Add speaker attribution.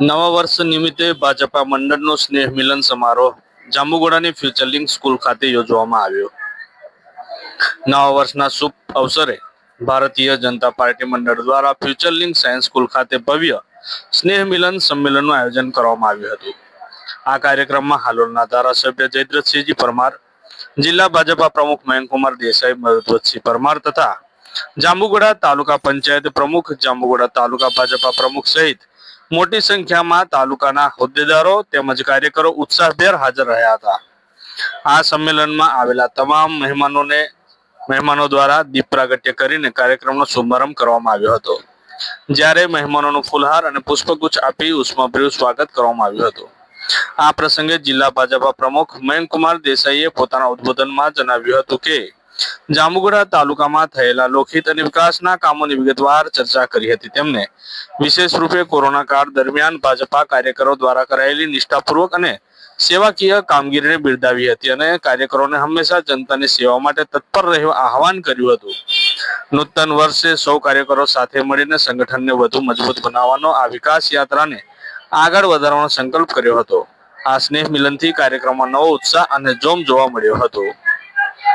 Speaker 1: નવા વર્ષ નિમિત્તે ભાજપા મંડળનો સ્નેહ મિલન સમારોહ જાંબુગોડાની ફ્યુચર લિંક સ્કૂલ ખાતે યોજવામાં આવ્યો. નવા વર્ષના શુભ અવસરે ભારતીય જનતા પાર્ટી મંડળ દ્વારા ફ્યુચરલિંગ સાયન્સ સ્કૂલ ખાતે ભવ્ય સ્નેહ મિલન સંમેલનનું આયોજન કરવામાં આવ્યું હતું. આ કાર્યક્રમમાં હાલોલના ધારાસભ્ય જયદ્રથસિંહજી પરમાર, જિલ્લા ભાજપા પ્રમુખ મયંકુમાર દેસાઈ મરુદ્વતસિંહ પરમાર તથા જાંબુગોડા તાલુકા પંચાયત પ્રમુખ, જાંબુગોડા તાલુકા ભાજપા પ્રમુખ સહિત મોટી સંખ્યામાં તાલુકાના હોદ્દેદારો તેમજ કાર્યકરો ઉત્સાહભેર હાજર રહ્યા હતા. આ સંમેલનમાં આવેલા તમામ મહેમાનોને, મહેમાનો દ્વારા દીપ પ્રાગટ્ય કરીને કાર્યક્રમનો શુભારંભ કરવામાં આવ્યો હતો. જ્યારે મહેમાનોનું ફુલહાર અને પુષ્પગુચ્છ આપી ઉષ્માભર્યું સ્વાગત કરવામાં આવ્યું હતું. આ પ્રસંગે જિલ્લા ભાજપા પ્રમુખ મયંકુમાર દેસાઈએ પોતાના ઉદ્બોધનમાં જણાવ્યું હતું કે જાંબુગોડા તાલુકામાં થયેલા લોકહિત અને વિકાસના કામોની વિગતવાર ચર્ચા કરી હતી તેમણે. વિશેષ રૂપે કોરોના કાળ દરમિયાન ભાજપા કાર્યકરો દ્વારા કરાયેલી નિષ્ઠાપૂર્વક અને સેવાકીય કામગીરીને બિરદાવી હતી અને કાર્યકરોને હંમેશા જનતાની સેવા માટે તત્પર રહેવા આહવાન કર્યું હતું. નૂતન વર્ષે સૌ કાર્યકરો સાથે મળીને સંગઠનને વધુ મજબૂત બનાવવાનો આ વિકાસ યાત્રાને આગળ વધારવાનો સંકલ્પ કર્યો હતો. આ સ્નેહ મિલનથી કાર્યક્રમમાં નવો ઉત્સાહ અને જોમ જોવા મળ્યો હતો.